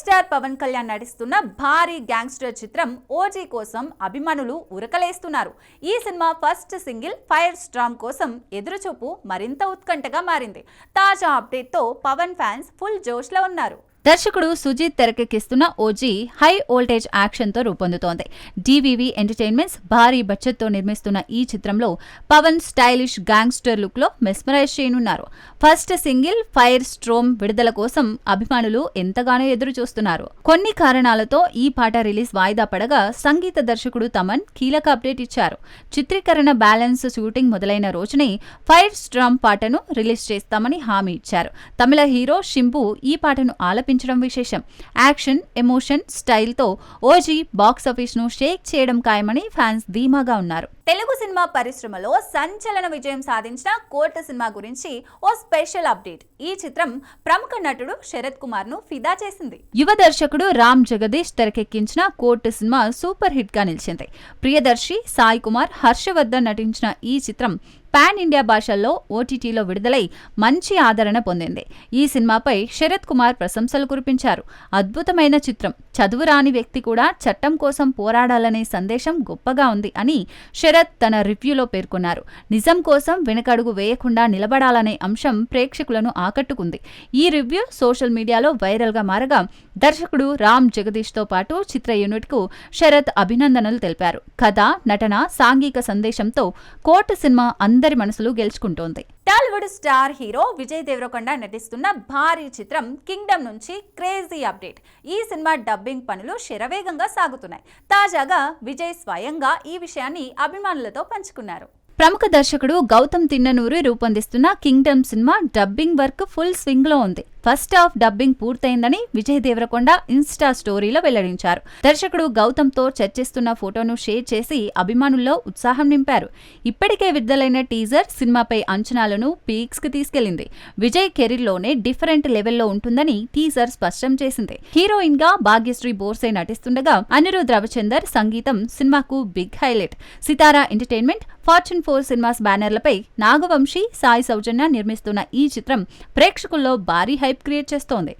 Star Pawan Kalyan నటిస్తున్న భారీ gangster చిత్రం ఓజీ కోసం అభిమానులు ఉరకలేస్తున్నారు. ఈ cinema first single fire storm కోసం ఎదురుచూపు మరింత ఉత్కంఠగా మారింది. తాజా అప్డేట్తో పవన్ ఫ్యాన్స్ ఫుల్ జోష్లో ఉన్నారు. దర్శకుడు సుజీత్ తెరకెక్కిస్తున్న ఓజీ హై వోల్టేజ్ యాక్షన్తో రూపొందుతోంది. డివివి ఎంటర్టైన్మెంట్స్ భారీ బడ్జెట్తో నిర్మిస్తున్న ఈ చిత్రంలో పవన్ స్టైలిష్ గ్యాంగ్స్టర్ లుక్లో మెస్మరైజ్ చేయనున్నారు. ఫస్ట్ సింగిల్ ఫైర్ స్ట్రోమ్ విడుదల కోసం అభిమానులు ఎంతగానో ఎదురు చూస్తున్నారు కొన్ని కారణాలతో ఈ పాట రిలీజ్ వాయిదా పడగా సంగీత దర్శకుడు తమన్ కీలక అప్డేట్ ఇచ్చారు. చిత్రీకరణ బ్యాలెన్స్ షూటింగ్ మొదలైన రోజునే ఫైర్ స్ట్రోమ్ పాటను రిలీజ్ చేస్తామని హామీ ఇచ్చారు. తమిళ హీరో షింపు ఈ పాటను నడిపించడం విశేషం. యాక్షన్ ఎమోషన్ స్టైల్తో ఓజీ బాక్సాఫీస్ను షేక్ చేయడం ఖాయమని ఫ్యాన్స్ ధీమాగా ఉన్నారు. తెలుగు సినిమా పరిశ్రమలో సంచలన విజయం సాధించిన కోట సినిమా గురించి ఓ స్పెషల్ అప్డేట్. ఈ చిత్రం ప్రముఖ నటుడు శరత్ కుమార్ను ఫిదా చేసింది. యువ దర్శకుడు రామ్ జగదీష్ తెరకెక్కించిన కోర్టు సినిమా సూపర్ హిట్గా నిలిచింది. ప్రియదర్శి సాయి కుమార్ హర్షవర్ధన్ నటించిన ఈ చిత్రం పాన్ ఇండియా భాషల్లో ఓటీటీలో విడుదలై మంచి ఆదరణ పొందింది. ఈ సినిమాపై శరత్ కుమార్ ప్రశంసలు కురిపించారు. అద్భుతమైన చిత్రం. చదువు రాని వ్యక్తి కూడా చట్టం కోసం పోరాడాలనే సందేశం గొప్పగా ఉంది అని శరత్ తన రివ్యూలో పేర్కొన్నారు. నిజం కోసం వెనకడుగు వేయకుండా నిలబడాలనే అంశం ప్రేక్షకులను ఆకట్టుకుంది. ఈ రివ్యూ సోషల్ మీడియాలో వైరల్గా మారగా దర్శకుడు రామ్ జగదీష్తో పాటు చిత్ర యూనిట్కు శరత్ అభినందనలు తెలిపారు. కథ నటన సాంఘిక సందేశంతో కోర్టు సినిమా అందరి మనసులు గెలుచుకుంటోంది. Tollywood star hero Vijay Deverakonda నటిస్తున్న భారీ చిత్రం కింగ్డమ్ నుంచి క్రేజీ అప్డేట్. ఈ సినిమా డబ్బింగ్ పనులు శరవేగంగా సాగుతున్నాయి. తాజాగా విజయ్ స్వయంగా ఈ విషయాన్ని అభిమానులతో పంచుకున్నారు. ప్రముఖ దర్శకుడు Gautam Tinnanuri రూపొందిస్తున్న Kingdom cinema dubbing work full స్వింగ్లో ఉంది. ఫస్ట్ హాఫ్ డబ్బింగ్ పూర్తయిందని విజయ్ దేవరకొండ ఇన్స్టా స్టోరీలో వెల్లడించారు. దర్శకుడు గౌతమ్తో చర్చిస్తున్న ఫోటోను షేర్ చేసి అభిమానుల్లో ఉత్సాహం నింపారు. ఇప్పటికే విడుదలైన టీజర్ సినిమాపై అంచనాలను పీక్స్కి తీసుకెళ్ళింది విజయ్ కెరీర్లోనే డిఫరెంట్ లెవెల్లో ఉంటుందని టీజర్ స్పష్టం చేసింది. హీరోయిన్గా భాగ్యశ్రీ బోర్సే నటిస్తుండగా అనిరుద్ రవిచందర్ సంగీతం సినిమాకు big highlight. Sithara entertainment fortune four cinemas బ్యానర్లపై Nagavamsi Sai Soujanya నిర్మిస్తున్న ఈ చిత్రం ప్రేక్షకుల్లో భారీ హైప్ క్రియేట్ చేస్తోంది.